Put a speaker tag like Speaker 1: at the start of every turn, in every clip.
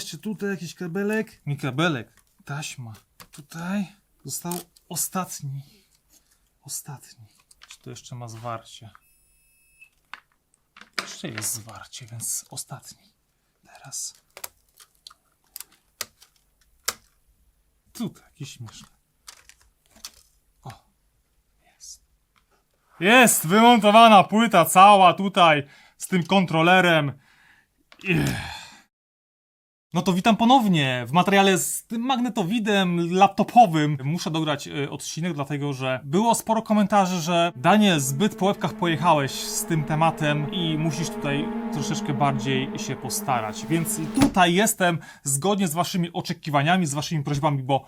Speaker 1: jeszcze tutaj jakiś kabelek. Nie kabelek, taśma. Tutaj został ostatni. Ostatni. Czy to jeszcze ma zwarcie? Jeszcze jest zwarcie, więc ostatni. Teraz. Tutaj jakiś śmieszny. O, jest. Jest wymontowana płyta cała tutaj z tym kontrolerem. Ech. No to witam ponownie w materiale z tym magnetowidem laptopowym. Muszę dograć y, odcinek, dlatego że było sporo komentarzy, że Daniel, zbyt po łebkach pojechałeś z tym tematem i musisz tutaj troszeczkę bardziej się postarać. Więc tutaj jestem zgodnie z waszymi oczekiwaniami, z waszymi prośbami, bo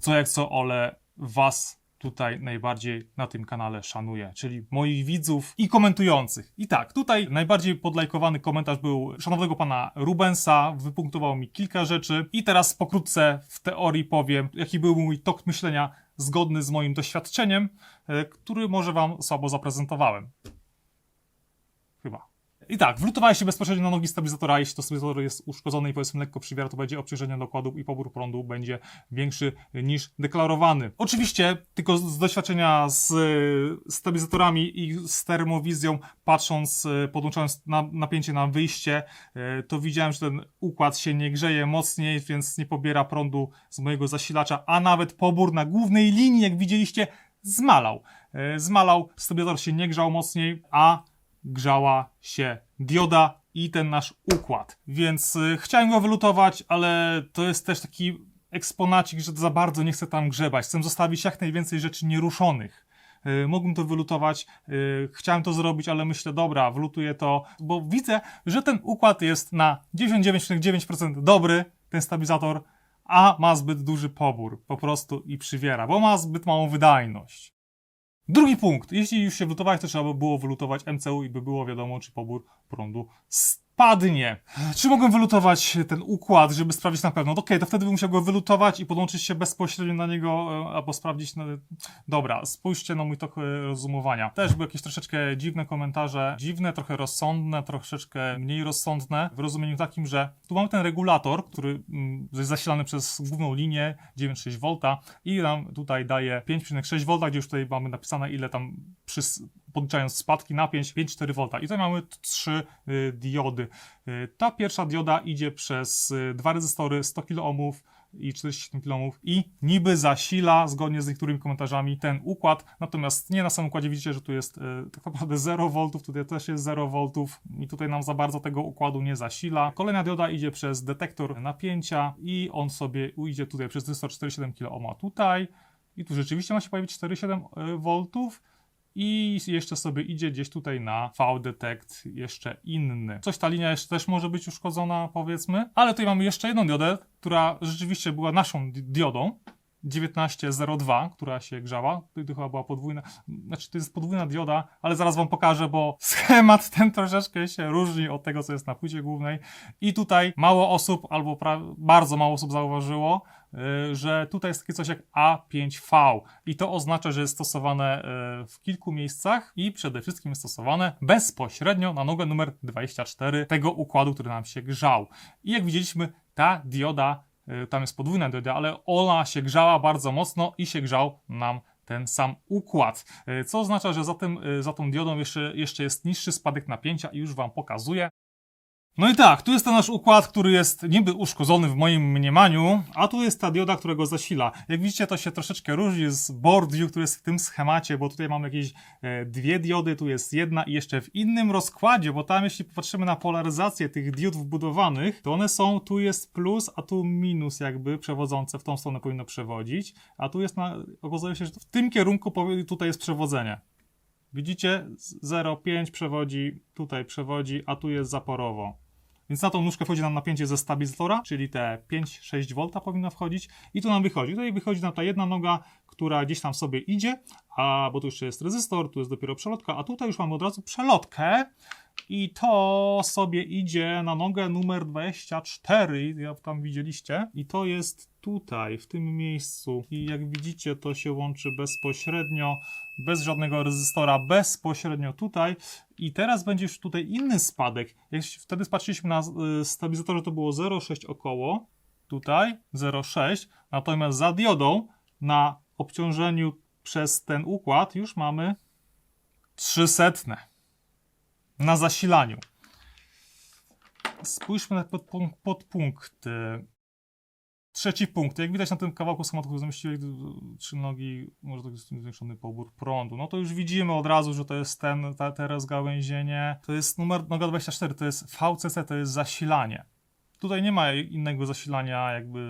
Speaker 1: co jak co, ale was tutaj najbardziej na tym kanale szanuję, czyli moich widzów i komentujących. I tak, tutaj najbardziej podlajkowany komentarz był szanownego pana Rubensa, wypunktował mi kilka rzeczy i teraz pokrótce w teorii powiem, jaki był mój tok myślenia zgodny z moim doświadczeniem, e, który może wam słabo zaprezentowałem. Chyba. I tak, wlutowałeś się bezpośrednio na nogi stabilizatora, jeśli to stabilizator jest uszkodzony i powiedzmy lekko przywiera, to będzie obciążenie dokładów i pobór prądu będzie większy niż deklarowany. Oczywiście, tylko z doświadczenia z stabilizatorami i z termowizją, patrząc, e, podłączając na, napięcie na wyjście, e, to widziałem, że ten układ się nie grzeje mocniej, więc nie pobiera prądu z mojego zasilacza, a nawet pobór na głównej linii, jak widzieliście, zmalał. E, Zmalał, stabilizator się nie grzał mocniej, a grzała się dioda i ten nasz układ. Więc y, chciałem go wylutować, ale to jest też taki eksponacik, że za bardzo nie chcę tam grzebać. Chcę zostawić jak najwięcej rzeczy nieruszonych. Y, mógłbym to wylutować, y, chciałem to zrobić, ale myślę, dobra, wlutuję to, bo widzę, że ten układ jest na 99,9% dobry, ten stabilizator, a ma zbyt duży pobór po prostu i przywiera, bo ma zbyt małą wydajność. Drugi punkt. Jeśli już się wlutowałeś, to trzeba by było wylutować MCU i by było wiadomo, czy pobór prądu spadnie. Czy mogłem wylutować ten układ, żeby sprawdzić na pewno? Okej, to wtedy bym musiał go wylutować i podłączyć się bezpośrednio na niego, e, albo sprawdzić. Na... Dobra, spójrzcie na mój tok e, rozumowania. Też były jakieś troszeczkę dziwne komentarze. Dziwne, trochę rozsądne, troszeczkę mniej rozsądne. W rozumieniu takim, że tu mamy ten regulator, który mm, jest zasilany przez główną linię 9,6V i nam tutaj daje 5,6V, gdzie już tutaj mamy napisane ile tam przy, podliczając spadki napięć 5,4V. I tutaj mamy trzy y, diody. Y, ta pierwsza dioda idzie przez y, dwa rezystory 100 kiloohmów i 47 km i niby zasila zgodnie z niektórymi komentarzami ten układ, natomiast nie na samym układzie widzicie, że tu jest tak naprawdę 0 V, tutaj też jest 0 V i tutaj nam za bardzo tego układu nie zasila. Kolejna dioda idzie przez detektor napięcia i on sobie idzie tutaj przez 147 kOhm tutaj i tu rzeczywiście ma się pojawić 4,7 V, i jeszcze sobie idzie gdzieś tutaj na V-detect jeszcze inny. Coś ta linia jeszcze też może być uszkodzona, powiedzmy, ale tutaj mamy jeszcze jedną diodę, która rzeczywiście była naszą di- diodą. 1902, która się grzała. To, to chyba była podwójna, znaczy to jest podwójna dioda, ale zaraz wam pokażę, bo schemat ten troszeczkę się różni od tego, co jest na płycie głównej. I tutaj mało osób, albo bardzo mało osób zauważyło, y, że tutaj jest takie coś jak A5V i to oznacza, że jest stosowane y, w kilku miejscach i przede wszystkim jest stosowane bezpośrednio na nogę numer 24 tego układu, który nam się grzał. I jak widzieliśmy, ta dioda, tam jest podwójna dioda, ale ona się grzała bardzo mocno i się grzał nam ten sam układ. Y, Co oznacza, że za, tym, y, za tą diodą jeszcze, jeszcze jest niższy spadek napięcia i już Wam pokazuję. No i tak, tu jest ten nasz układ, który jest niby uszkodzony w moim mniemaniu, a tu jest ta dioda, która go zasila. Jak widzicie, to się troszeczkę różni z board view, który jest w tym schemacie, bo tutaj mamy jakieś e, dwie diody, tu jest jedna i jeszcze w innym rozkładzie, bo tam jeśli popatrzymy na polaryzację tych diod wbudowanych, to one są, tu jest plus, a tu minus jakby przewodzące, w tą stronę powinno przewodzić, a tu jest na, okazuje się, że w tym kierunku tutaj jest przewodzenie. Widzicie? Z- 0,5 przewodzi, tutaj przewodzi, a tu jest zaporowo. Więc na tą nóżkę wchodzi nam napięcie ze stabilizatora, czyli te 5-6 V powinno wchodzić i tu nam wychodzi. Tutaj wychodzi nam ta jedna noga, która gdzieś tam sobie idzie, a bo tu jeszcze jest rezystor, tu jest dopiero przelotka, a tutaj już mamy od razu przelotkę i to sobie idzie na nogę numer 24, jak tam widzieliście, i to jest tutaj, w tym miejscu. I jak widzicie, to się łączy bezpośrednio, bez żadnego rezystora, bezpośrednio tutaj. I teraz będzie już tutaj inny spadek. Jak wtedy patrzyliśmy na y, stabilizatorze, to było 0,6 około, tutaj 0,6, natomiast za diodą na obciążeniu przez ten układ już mamy 300 na zasilaniu. Spójrzmy na podpunkt, podpunkty. Trzeci punkt. Jak widać na tym kawałku który zamieścili trzy nogi, może to jest zwiększony pobór prądu. No to już widzimy od razu, że to jest ten, ta, te rozgałęzienie. To jest numer, noga 24, to jest VCC, to jest zasilanie. Tutaj nie ma innego zasilania jakby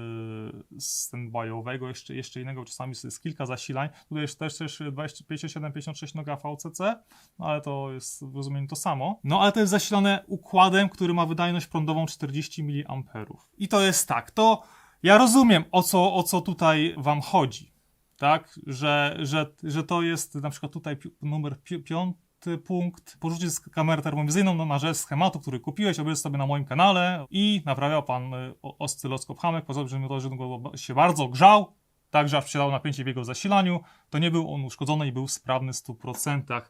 Speaker 1: standby'owego, jeszcze, jeszcze innego, czasami jest kilka zasilań. Tutaj jest też, też 20, 57, 56 noga VCC, no ale to jest w rozumieniu to samo. No ale to jest zasilane układem, który ma wydajność prądową 40 mA. I to jest tak, to ja rozumiem o co, o co tutaj wam chodzi, tak, że, że, że to jest na przykład tutaj numer pi- piąty punkt, porzucie z kamerę termowizyjną na rzecz schematu, który kupiłeś, obejrzysz sobie na moim kanale i naprawiał pan y, oscyloskop Hamek, tym, że to, że go się bardzo grzał, także aż przelało napięcie w jego zasilaniu, to nie był on uszkodzony i był sprawny w 100%.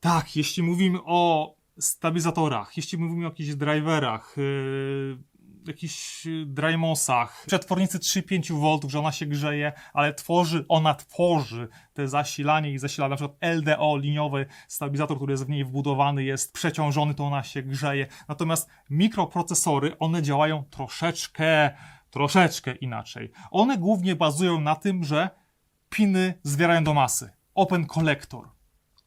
Speaker 1: Tak, jeśli mówimy o stabilizatorach, jeśli mówimy o jakichś driverach, yy, jakichś yy, drymosach, przetwornicy 3,5 V, że ona się grzeje, ale tworzy, ona tworzy te zasilanie i zasila na przykład LDO, liniowy stabilizator, który jest w niej wbudowany, jest przeciążony, to ona się grzeje. Natomiast mikroprocesory, one działają troszeczkę, troszeczkę inaczej. One głównie bazują na tym, że piny zwierają do masy. Open Collector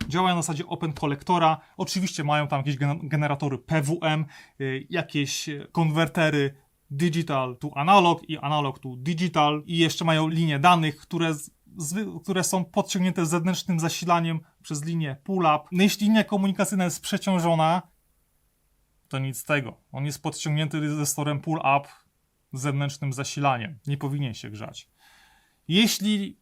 Speaker 1: działają na zasadzie open kolektora. Oczywiście mają tam jakieś gen- generatory PWM, y, jakieś konwertery digital to analog i analog to digital i jeszcze mają linie danych, które, które są podciągnięte zewnętrznym zasilaniem przez linię pull-up. No jeśli linia komunikacyjna jest przeciążona, to nic z tego. On jest podciągnięty rezystorem pull-up zewnętrznym zasilaniem. Nie powinien się grzać. Jeśli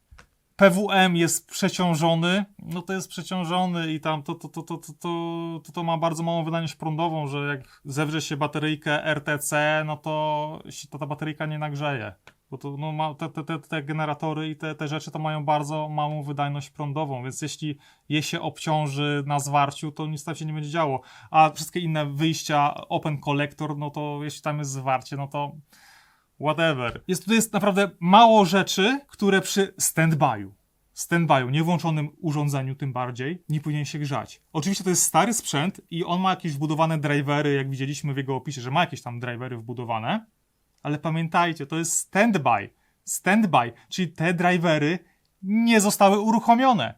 Speaker 1: PWM jest przeciążony, no to jest przeciążony i tam to, to, to, to, to, to, to, to ma bardzo małą wydajność prądową, że jak zewrze się bateryjkę RTC, no to się to ta bateryjka nie nagrzeje. Bo to, no, ma, te, te, te, te generatory i te, te rzeczy to mają bardzo małą wydajność prądową, więc jeśli je się obciąży na zwarciu, to nic tam się nie będzie działo. A wszystkie inne wyjścia, open collector, no to jeśli tam jest zwarcie, no to whatever. Jest tutaj jest naprawdę mało rzeczy, które przy standby'u, standby'u, niewłączonym urządzeniu tym bardziej, nie powinien się grzać. Oczywiście to jest stary sprzęt i on ma jakieś wbudowane drivery, jak widzieliśmy w jego opisie, że ma jakieś tam drivery wbudowane, ale pamiętajcie, to jest standby. Standby, czyli te drivery nie zostały uruchomione.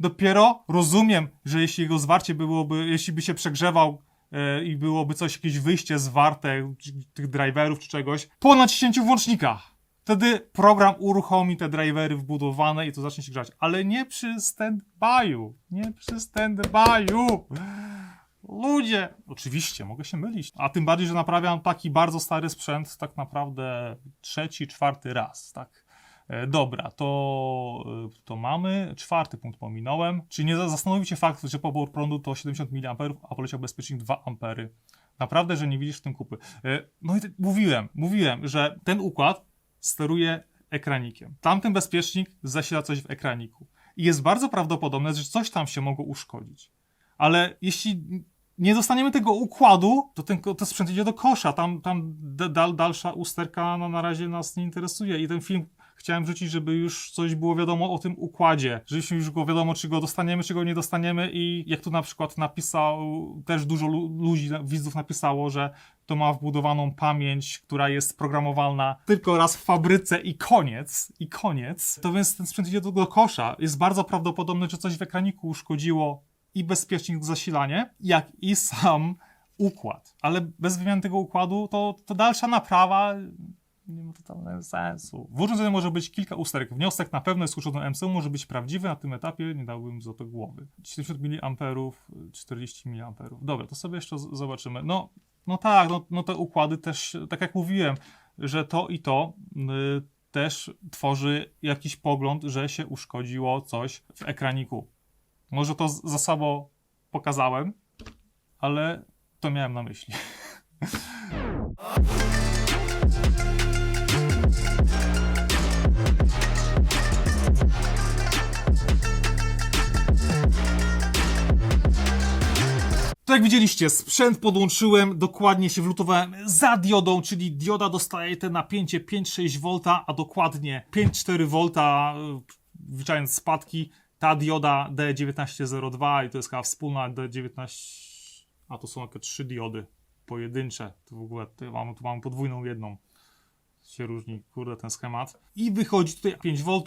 Speaker 1: Dopiero rozumiem, że jeśli jego zwarcie byłoby, jeśli by się przegrzewał i byłoby coś, jakieś wyjście zwarte tych driverów czy czegoś, po naciśnięciu włącznika. Wtedy program uruchomi te drivery wbudowane i to zacznie się grzać. Ale nie przy standby'u. Nie przy standby'u. Ludzie! Oczywiście, mogę się mylić. A tym bardziej, że naprawiam taki bardzo stary sprzęt tak naprawdę trzeci, czwarty raz, tak? E, Dobra, to, e, to mamy. Czwarty punkt pominąłem. Czyli nie za- zastanowił się fakt, że pobór prądu to 70 mA, a poleciał bezpiecznik 2 A. Naprawdę, że nie widzisz w tym kupy. E, No i mówiłem, mówiłem, że ten układ steruje ekranikiem. Tamten bezpiecznik zasila coś w ekraniku. I jest bardzo prawdopodobne, że coś tam się mogło uszkodzić. Ale jeśli nie dostaniemy tego układu, to ten to sprzęt idzie do kosza. Tam, tam dalsza usterka no, na razie nas nie interesuje. I ten film chciałem wrzucić, żeby już coś było wiadomo o tym układzie. Żebyśmy już było wiadomo, czy go dostaniemy, czy go nie dostaniemy. I jak tu na przykład napisał, też dużo lu- ludzi, widzów napisało, że to ma wbudowaną pamięć, która jest programowalna tylko raz w fabryce i koniec, i koniec. To więc ten sprzęt idzie do, do kosza. Jest bardzo prawdopodobne, że coś w ekraniku uszkodziło i bezpiecznik zasilanie, jak i sam układ. Ale bez wymiany tego układu to, to dalsza naprawa nie ma totalnego sensu. W urządzeniu może być kilka usterek. Wniosek na pewno jest uszkodzony MCU, może być prawdziwy, na tym etapie nie dałbym za to głowy. 70 mA, 40 mA. Dobra, to sobie jeszcze zobaczymy. No, no tak, no, no te układy też, tak jak mówiłem, że to i to, y, też tworzy jakiś pogląd, że się uszkodziło coś w ekraniku. Może to za sobą pokazałem, ale to miałem na myśli. To jak widzieliście, sprzęt podłączyłem, dokładnie się wlutowałem za diodą, czyli dioda dostaje te napięcie 5,6 V, a dokładnie 5,4 V, y, wliczając spadki. Ta dioda D1902 i to jest chyba wspólna D19, a to są takie trzy diody pojedyncze. To w ogóle to mam, tu mam podwójną jedną. Się różni, kurde, ten schemat. I wychodzi tutaj 5 V,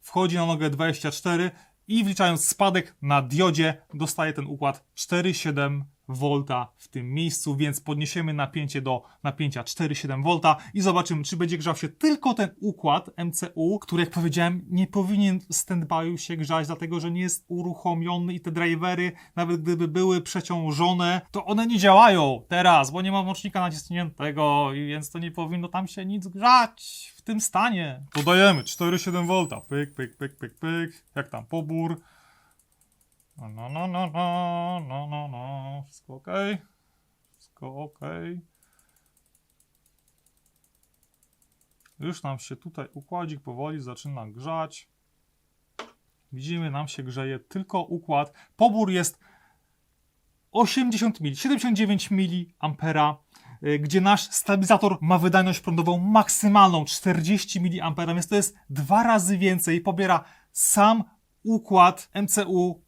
Speaker 1: wchodzi na nogę 24 i wliczając spadek na diodzie dostaje ten układ 4,7 V w tym miejscu, więc podniesiemy napięcie do napięcia 4,7 V i zobaczymy, czy będzie grzał się tylko ten układ MCU, który jak powiedziałem, nie powinien w standby'u się grzać, dlatego że nie jest uruchomiony i te drivery, nawet gdyby były przeciążone, to one nie działają teraz, bo nie ma łącznika naciśniętego, więc to nie powinno tam się nic grzać w tym stanie. Dodajemy 4,7 V, pyk, pyk, pyk, pyk, pyk, jak tam pobór. No, no, no, no, no, no, no, no. Wszystko ok? Wszystko ok. Już nam się tutaj układzik powoli zaczyna grzać. Widzimy, nam się grzeje tylko układ. Pobór jest 80 mili, 79 mA, y, gdzie nasz stabilizator ma wydajność prądową maksymalną 40 mA, więc to jest dwa razy więcej. Pobiera sam układ MCU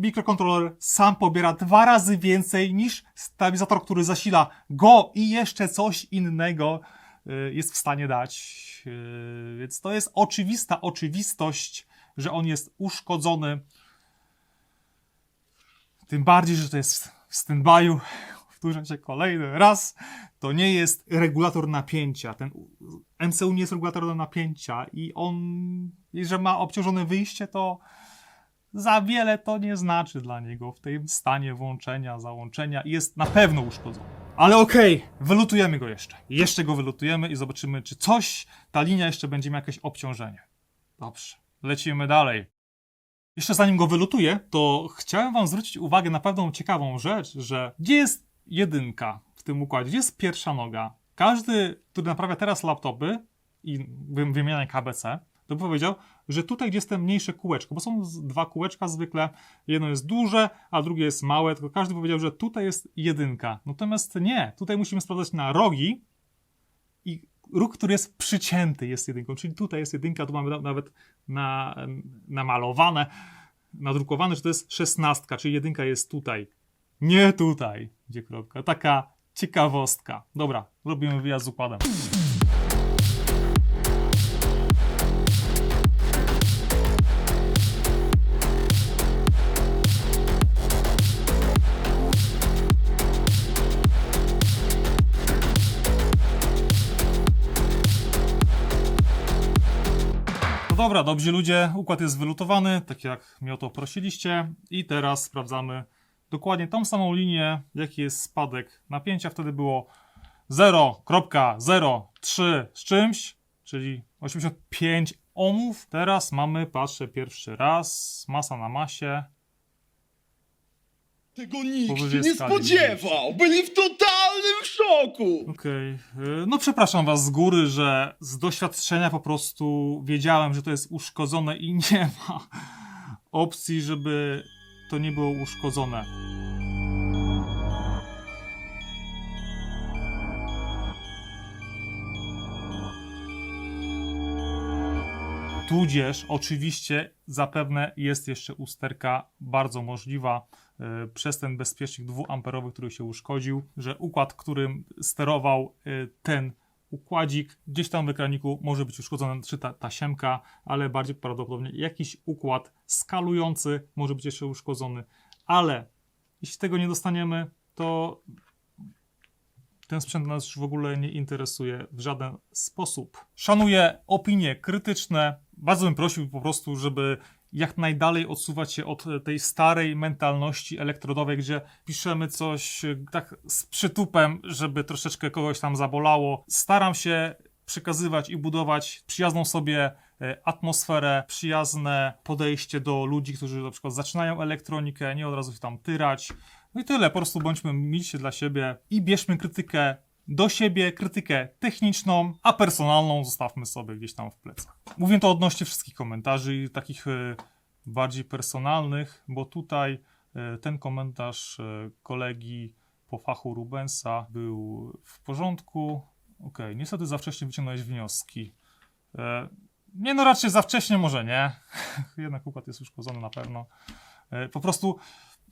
Speaker 1: mikrokontroler sam pobiera dwa razy więcej niż stabilizator, który zasila go i jeszcze coś innego y, jest w stanie dać. Y, Więc to jest oczywista oczywistość, że on jest uszkodzony. Tym bardziej, że to jest w standby'u. Powtórzę się kolejny raz. To nie jest regulator napięcia. Ten MCU nie jest regulatorem napięcia i on, jeżeli ma obciążone wyjście, to za wiele to nie znaczy dla niego w tym stanie włączenia, załączenia jest na pewno uszkodzony. Ale okej, wylutujemy go jeszcze. Jeszcze go wylutujemy i zobaczymy, czy coś, ta linia jeszcze będzie miała jakieś obciążenie. Dobrze, lecimy dalej. Jeszcze zanim go wylutuję, to chciałem wam zwrócić uwagę na pewną ciekawą rzecz, że gdzie jest jedynka w tym układzie, gdzie jest pierwsza noga? Każdy, który naprawia teraz laptopy i wy- wymienia KBC, to by powiedział, że tutaj, gdzie jest te mniejsze kółeczko, bo są dwa kółeczka zwykle, jedno jest duże, a drugie jest małe, tylko każdy powiedział, że tutaj jest jedynka. Natomiast nie, tutaj musimy sprawdzać na rogi i róg, który jest przycięty jest jedynką, czyli tutaj jest jedynka, tu mamy na- nawet na, namalowane, nadrukowane, że to jest szesnastka, czyli jedynka jest tutaj, nie tutaj, gdzie kropka. Taka ciekawostka. Dobra, robimy wyjazd z układem. Dobra, dobrzy ludzie, układ jest wylutowany, tak jak mnie o to prosiliście. I teraz sprawdzamy dokładnie tą samą linię, jaki jest spadek napięcia. Wtedy było 0.03 z czymś, czyli 85 ohmów. Teraz mamy, patrzę pierwszy raz, masa na masie.
Speaker 2: Tego nikt się nie spodziewał! Byli w totalnym szoku!
Speaker 1: Okej, y, no przepraszam was z góry, że z doświadczenia po prostu wiedziałem, że to jest uszkodzone i nie ma opcji, żeby to nie było uszkodzone. Tudzież oczywiście zapewne jest jeszcze usterka bardzo możliwa e, przez ten bezpiecznik 2-amperowy, który się uszkodził, że układ, którym sterował e, ten układzik, gdzieś tam w ekraniku może być uszkodzona czy ta tasiemka, ale bardziej prawdopodobnie jakiś układ skalujący może być jeszcze uszkodzony, ale jeśli tego nie dostaniemy, to ten sprzęt nas już w ogóle nie interesuje w żaden sposób. Szanuję opinie krytyczne. Bardzo bym prosił po prostu, żeby jak najdalej odsuwać się od tej starej mentalności elektrodowej, gdzie piszemy coś e, tak z przytupem, żeby troszeczkę kogoś tam zabolało. Staram się przekazywać i budować przyjazną sobie e, atmosferę, przyjazne podejście do ludzi, którzy na przykład zaczynają elektronikę, nie od razu się tam tyrać. No i tyle, po prostu bądźmy milsi dla siebie i bierzmy krytykę do siebie, krytykę techniczną, a personalną zostawmy sobie gdzieś tam w plecach. Mówię to odnośnie wszystkich komentarzy, takich e, bardziej personalnych, bo tutaj e, ten komentarz e, kolegi po fachu Rubensa był w porządku. Okej, niestety za wcześnie wyciągnąłeś wnioski. Nie no, raczej za wcześnie może nie. Jednak układ jest uszkodzony na pewno. Po prostu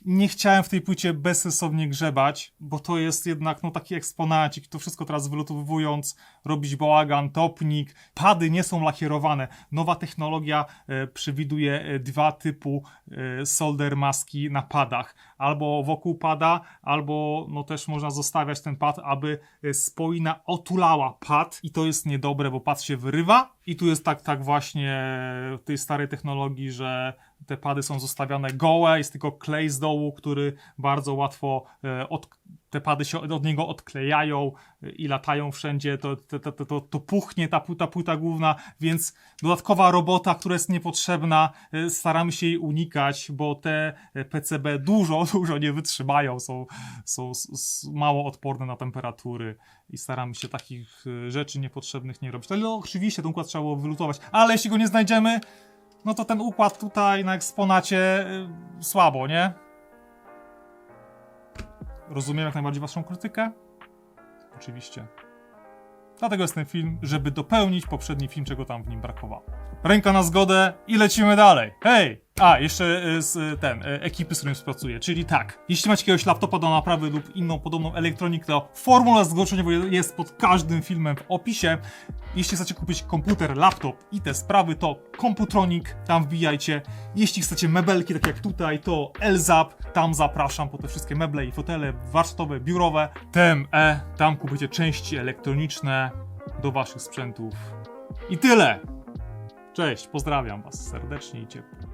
Speaker 1: nie chciałem w tej płycie bezsensownie grzebać, bo to jest jednak no, taki eksponacik, to wszystko teraz wylotowując, robić bałagan, topnik, pady nie są lakierowane. Nowa technologia e, przewiduje e, dwa typu e, solder maski na padach. Albo wokół pada, albo no też można zostawiać ten pad, aby e, spoina otulała pad i to jest niedobre, bo pad się wyrywa i tu jest tak, tak właśnie w tej starej technologii, że te pady są zostawiane gołe, jest tylko klej z dołu, który bardzo łatwo e, od, te pady się od niego odklejają e, i latają wszędzie, to, to, to, to, to puchnie ta płyta, płyta główna, więc dodatkowa robota, która jest niepotrzebna, e, staramy się jej unikać, bo te PCB dużo, dużo nie wytrzymają, są, są mało odporne na temperatury i staramy się takich rzeczy niepotrzebnych nie robić. Ale oczywiście ten układ trzeba było wylutować, ale jeśli go nie znajdziemy, no to ten układ tutaj na eksponacie y, słabo, nie? Rozumiem jak najbardziej waszą krytykę. Oczywiście. Dlatego jest ten film, żeby dopełnić poprzedni film, czego tam w nim brakowało. Ręka na zgodę i lecimy dalej. Hej! A, jeszcze y, z y, ten, y, ekipy, z którym współpracuję. Czyli tak, jeśli macie jakiegoś laptopa do naprawy lub inną podobną elektronikę, to formularz zgłoszeniowy jest pod każdym filmem w opisie. Jeśli chcecie kupić komputer, laptop i te sprawy, to Computronic, tam wbijajcie. Jeśli chcecie mebelki, takie jak tutaj, to Elzap, tam zapraszam po te wszystkie meble i fotele warsztatowe, biurowe. TME, tam kupicie części elektroniczne do waszych sprzętów. I tyle! Cześć, pozdrawiam was serdecznie i ciepło.